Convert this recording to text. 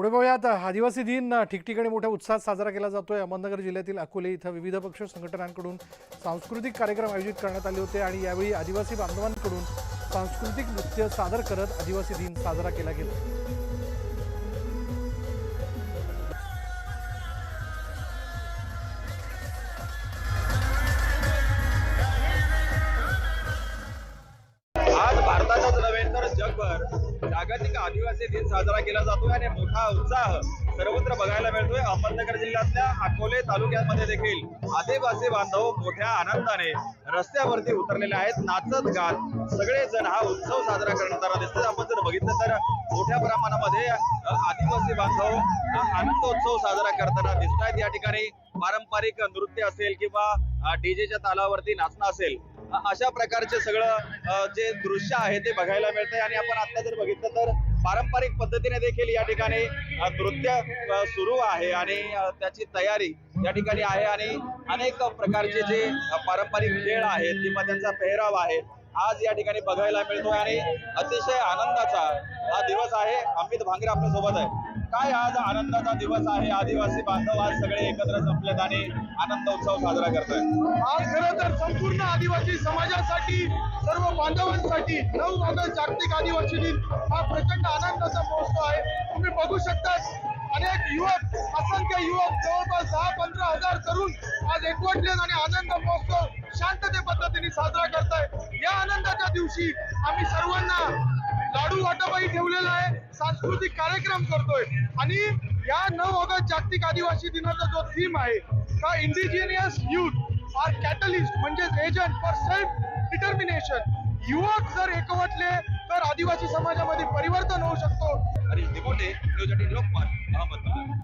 पुढे पाहूयात आदिवासी दिन ठिकठिकाणी मोठ्या उत्साहात साजरा केला जातोय. अहमदनगर जिल्ह्यातील अकोले इथं विविध पक्ष संघटनांकडून सांस्कृतिक कार्यक्रम आयोजित करण्यात आले होते आणि यावेळी आदिवासी बांधवांकडून सांस्कृतिक नृत्य सादर करत आदिवासी दिन साजरा केला गेला. तर जागतिक आदिवासी दिन साजरा केला जातोय आणि मोठा उत्साह सर्वत्र बघायला मिळतोय. अहमदनगर जिल्ह्यातल्या अकोले तालुक्यामध्ये देखील आदिवासी बांधव मोठ्या आनंदाने रस्त्यावरती उतरलेले आहेत. नाचत गात सगळेजण हा उत्सव साजरा करणारा दिसतात आपण जर बघितलं तर मोठ्या प्रमाणामध्ये आदिवासी बांधव आनंदोत्सव साजरा करताना दिसत आहेत या ठिकाणी पारंपरिक नृत्य असेल किंवा डीजेच्या तालावरती नाचणं असेल अशा प्रकारचे सगळं जे दृश्य आहे ते बघायला मिळतंय. आणि आपण आता जर बघितलं तर पारंपरिक पद्धतीने देखील या ठिकाणी नृत्य सुरू आहे आणि त्याची तयारी या ठिकाणी आहे. आणि अनेक प्रकारचे जे पारंपरिक खेळ आहेत किंवा त्यांचा पेहराव आहे आज या ठिकाणी बघायला मिळतोय. आणि अतिशय आनंदाचा हा दिवस आहे. अमित भांगरे आपल्यासोबत आहे काय आज आनंदाचा दिवस आहे? आदिवासी बांधव आज सगळे एकत्र जमलेत आणि आनंद उत्सव साजरा करतायत आज खरं तर संपूर्ण आदिवासी समाजासाठी सर्व बांधवांसाठी नऊ बांधव जागतिक आदिवासी दिन हा प्रचंड आनंदाचा महोत्सव आहे. तुम्ही बघू शकता अनेक युवक असंख्य युवक जवळपास दहा पंधरा हजार तरुण आज एकवटले आणि आनंद महोत्सव शांतते पद्धतीने साजरा करताय या आनंदाच्या दिवशी आम्ही सर्वांना लाडू वाटपही ठेवलेला आहे. सांस्कृतिक कार्यक्रम करतोय. आणि या नऊ ऑगस्ट जागतिक आदिवासी दिनाचा जो थीम आहे का इंडिजिनियस युथ आर कॅटलिस्ट म्हणजेच एजंट फॉर सेल्फ डिटर्मिनेशन युवक जर एकवटले तर आदिवासी समाजामध्ये परिवर्तन होऊ शकतो. Harish Dimote news eighteen Ahmednagar.